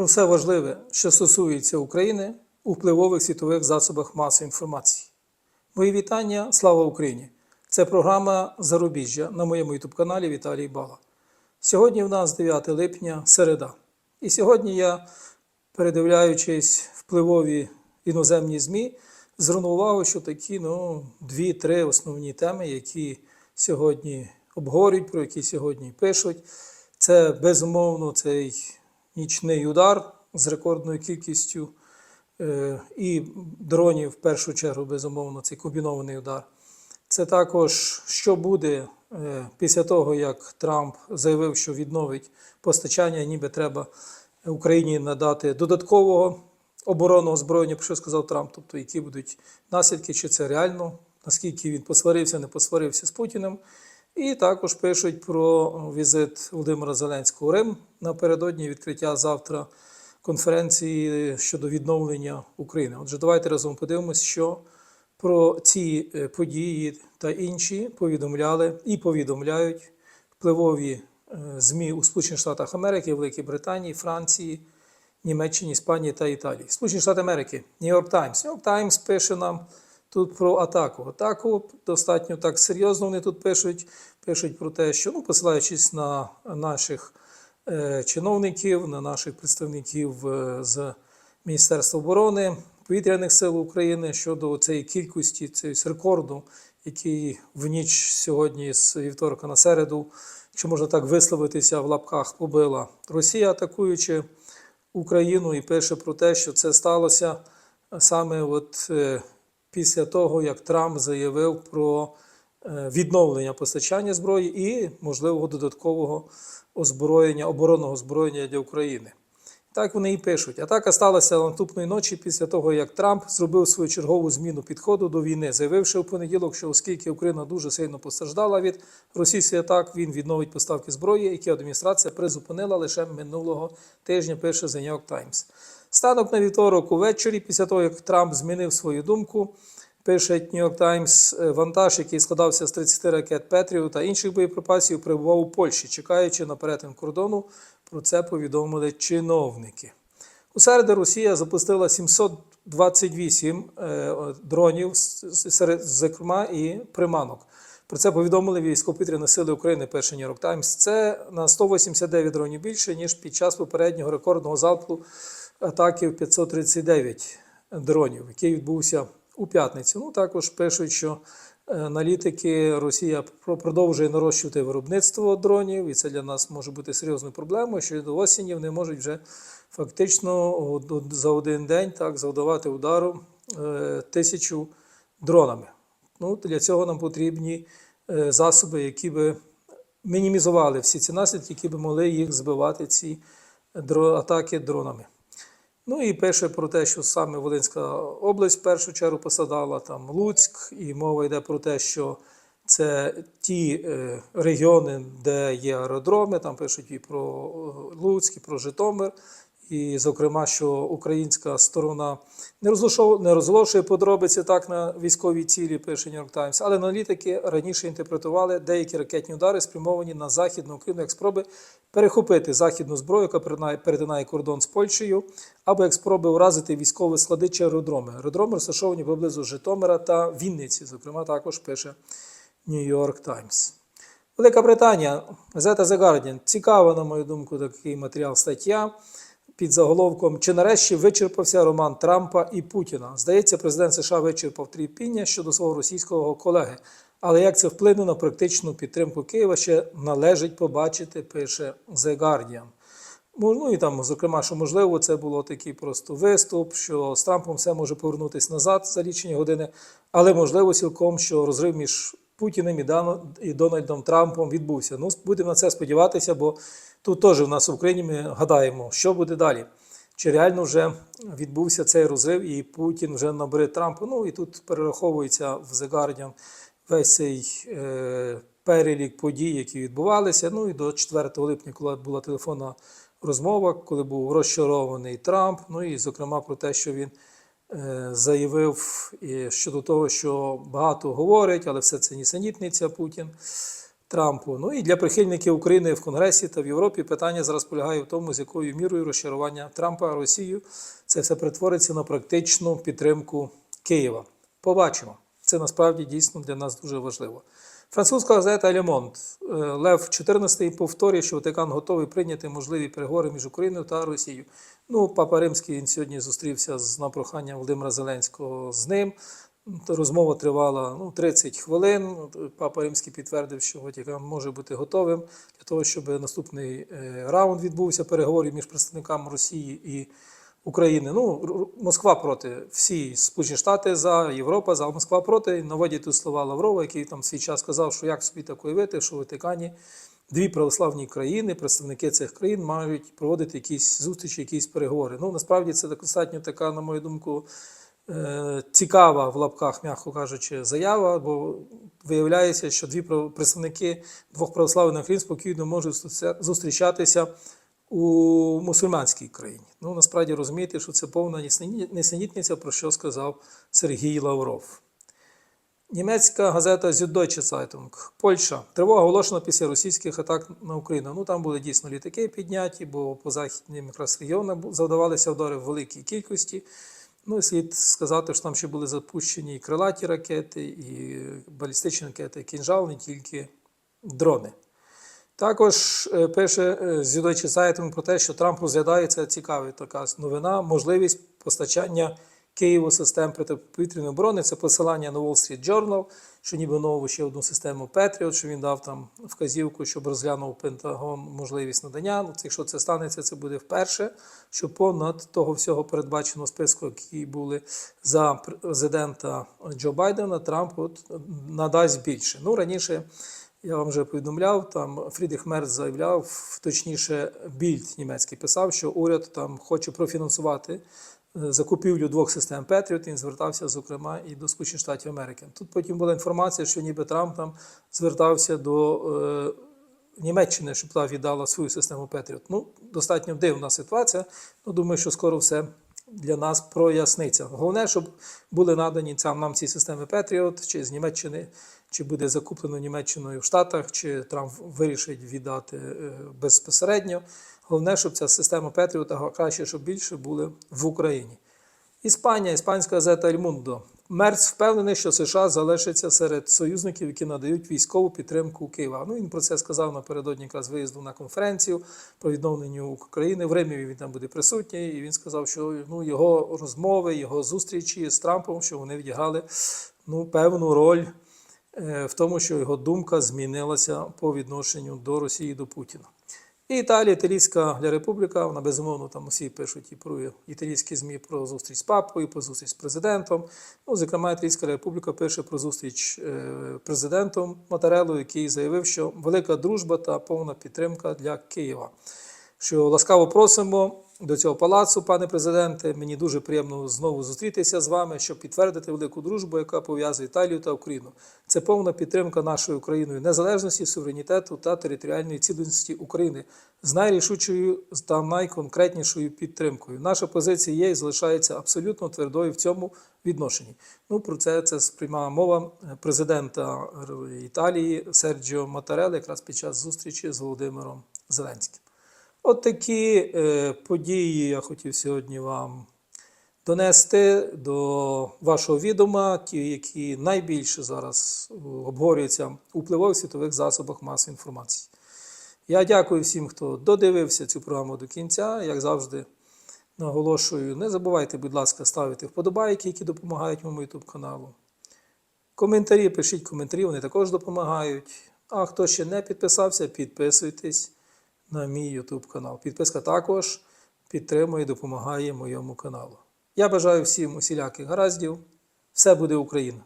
про все важливе, що стосується України у впливових світових засобах масової інформації. Мої вітання, слава Україні! Це програма Зарубіжжя на моєму ютуб-каналі Віталій Бала. Сьогодні в нас 9 липня, середа. І сьогодні я, передивляючись впливові іноземні ЗМІ, звернув увагу, що такі ну, дві-три основні теми, які сьогодні обговорюють, про які сьогодні пишуть. Це безумовно цей нічний удар з рекордною кількістю е, і дронів, в першу чергу, безумовно, цей комбінований удар. Це також, що буде е, після того, як Трамп заявив, що відновить постачання, ніби треба Україні надати додаткового оборонного озброєння, про що сказав Трамп, тобто які будуть наслідки, чи це реально, наскільки він посварився, не посварився з Путіним. І також пишуть про візит Володимира Зеленського у Рим напередодні відкриття завтра конференції щодо відновлення України. Отже, давайте разом подивимося, що про ці е, події та інші повідомляли і повідомляють впливові е, ЗМІ у Сполучених Штатах Америки, Великій Британії, Франції, Німеччині, Іспанії та Італії. Сполучені Штати Америки, Нью-Йорк Таймс. Нью-Йорк Таймс пише нам тут про атаку. Атаку достатньо так серйозно вони тут пишуть. Пишуть про те, що ну, посилаючись на наших е, чиновників, на наших представників е, з Міністерства оборони, повітряних сил України щодо цієї кількості, цієї рекорду, який в ніч сьогодні з вівторка на середу, якщо можна так висловитися в лапках, побила Росія, атакуючи Україну, і пише про те, що це сталося саме от е, після того, як Трамп заявив про е, відновлення постачання зброї і можливого додаткового озброєння, оборонного озброєння для України. Так вони і пишуть. Атака сталася наступної ночі після того, як Трамп зробив свою чергову зміну підходу до війни, заявивши у понеділок, що оскільки Україна дуже сильно постраждала від російських атак, він відновить поставки зброї, які адміністрація призупинила лише минулого тижня. Пише The New York Times. Станок на вівторок увечері, після того як Трамп змінив свою думку. Пише New York Times, е, вантаж, який складався з 30 ракет Петрів та інших боєприпасів, перебував у Польщі, чекаючи на перетин кордону. Про це повідомили чиновники. У середу Росія запустила 728 е, дронів, серед, зокрема і приманок. Про це повідомили військово-повітряні сили України. Перший York Times. Це на 189 дронів більше, ніж під час попереднього рекордного залпу атаків 539 дронів, який відбувся у п'ятницю. Ну також пишуть, що аналітики Росія продовжує нарощувати виробництво дронів, і це для нас може бути серйозною проблемою. Що до осені вони можуть вже фактично за один день так завдавати удару е, тисячу дронами. Ну, Для цього нам потрібні е, засоби, які би мінімізували всі ці наслідки, які би могли їх збивати, ці атаки дронами. Ну і пише про те, що саме Волинська область в першу чергу посадала, там Луцьк, і мова йде про те, що це ті е, регіони, де є аеродроми, там пишуть і про Луцьк, і про Житомир. І, зокрема, що українська сторона не не розголошує подробиці так на військовій цілі, пише York Times, але аналітики раніше інтерпретували деякі ракетні удари, спрямовані на Західну Україну, як спроби перехопити західну зброю, яка перетинає кордон з Польщею, або як спроби вразити військові склади чи аеродроми. Аеродроми розташовані поблизу Житомира та Вінниці, зокрема, також пише York Times. Велика Британія, газета The Guardian. Цікава, на мою думку, такий матеріал стаття під заголовком Чи нарешті вичерпався роман Трампа і Путіна? Здається, президент США вичерпав тріпіння щодо свого російського колеги. Але як це вплине на практичну підтримку Києва, ще належить побачити, пише The Guardian. Ну і там, зокрема, що можливо, це було такий просто виступ, що з Трампом все може повернутися назад за лічені години, але можливо цілком, що розрив між Путіним і Дональдом Трампом відбувся. Ну, будемо на це сподіватися, бо тут теж в нас в Україні ми гадаємо, що буде далі. Чи реально вже відбувся цей розрив, і Путін вже набере Трампа. Ну і тут перераховується в The Guardian весь цей е, перелік подій, які відбувалися. Ну і до 4 липня, коли була телефонна розмова, коли був розчарований Трамп. Ну і зокрема про те, що він. Е, заявив щодо того, що багато говорять, але все це нісенітниця Путін. Трампу. Ну і для прихильників України в Конгресі та в Європі питання зараз полягає в тому, з якою мірою розчарування Трампа Росію це все перетвориться на практичну підтримку Києва. Побачимо. Це насправді дійсно для нас дуже важливо. Французька газета Лемонт Лев 14 повторює, що Ватикан готовий прийняти можливі переговори між Україною та Росією. Ну, Папа Римський сьогодні зустрівся з на прохання Володимира Зеленського з ним. Розмова тривала ну, 30 хвилин. Папа Римський підтвердив, що Ватикан може бути готовим для того, щоб наступний е, раунд відбувся переговорів між представниками Росії і України. Ну, Москва проти, всі Сполучені Штати за, Європа за, Москва проти. Наводять тут слова Лаврова, який там свій час сказав, що як собі так уявити, що в Ватикані дві православні країни, представники цих країн мають проводити якісь зустрічі, якісь переговори. Ну, насправді це достатньо така, на мою думку, е, цікава в лапках, м'яко кажучи, заява, бо виявляється, що дві представники двох православних країн спокійно можуть зустрічатися у мусульманській країні. Ну, насправді розумієте, що це повна несенітниця, про що сказав Сергій Лавров. Німецька газета Süddeutsche Zeitung. Польща. Тривога оголошена після російських атак на Україну. Ну там були дійсно літаки підняті, бо по західним якраз регіонам завдавалися удари в великій кількості. Ну і слід сказати, що там ще були запущені і крилаті ракети, і балістичні ракети, і кінжал, не тільки дрони. Також е, пише е, з Юдочі Zeitung про те, що Трамп розглядає це цікава така новина, можливість постачання Києву систем протиповітряної оборони. Це посилання на Wall Street Journal, що ніби нову ще одну систему Patriot, що він дав там вказівку, щоб розглянув Пентагон можливість надання. Ну, якщо це станеться, це буде вперше, що понад того всього передбаченого списку, які були за президента Джо Байдена, Трамп от надасть більше. Ну раніше. Я вам вже повідомляв, там Фрідріх Мерц заявляв, точніше, Більд німецький писав, що уряд там хоче профінансувати е, закупівлю двох систем Patriot. Він звертався, зокрема, і до Сполучених Штатів Америки. Тут потім була інформація, що ніби Трамп там звертався до е, Німеччини, щоб та віддала свою систему Patriot. Ну, достатньо дивна ситуація. Ну, думаю, що скоро все для нас проясниться. Головне, щоб були надані нам ці системи Patriot, чи з Німеччини, чи буде закуплено Німеччиною в Штатах, чи Трамп вирішить віддати е, безпосередньо. Головне, щоб ця система Patriot, а краще, щоб більше були в Україні. Іспанія, іспанська газета «Ель Мундо». Мерц впевнений, що США залишиться серед союзників, які надають військову підтримку Києва. Ну він про це сказав напередодні якраз виїзду на конференцію про відновлення України. В Римі він там буде присутній, і він сказав, що ну його розмови, його зустрічі з Трампом, що вони відіграли ну певну роль в тому, що його думка змінилася по відношенню до Росії до Путіна. І Італія, Італійська Республіка, вона безумовно там усі пишуть і про італійські ЗМІ про зустріч з папою, про зустріч з президентом. Ну, зокрема, Італійська Республіка пише про зустріч е, президентом Матарелло, який заявив, що велика дружба та повна підтримка для Києва. Що ласкаво просимо до цього палацу, пане президенте. Мені дуже приємно знову зустрітися з вами, щоб підтвердити велику дружбу, яка пов'язує Італію та Україну. Це повна підтримка нашою Україною незалежності, суверенітету та територіальної цілісності України з найрішучою та найконкретнішою підтримкою. Наша позиція є і залишається абсолютно твердою в цьому відношенні. Ну про це це сприймала мова президента Італії Серджіо Матарелли якраз під час зустрічі з Володимиром Зеленським. От такі е, події я хотів сьогодні вам донести до вашого відома, ті, які найбільше зараз обговорюються у світових засобах масової інформації. Я дякую всім, хто додивився цю програму до кінця. Як завжди, наголошую, не забувайте, будь ласка, ставити вподобайки, які допомагають моєму YouTube каналу. Коментарі, пишіть коментарі, вони також допомагають. А хто ще не підписався, підписуйтесь на мій YouTube канал. Підписка також підтримує і допомагає моєму каналу. Я бажаю всім усіляких гараздів. Все буде Україна!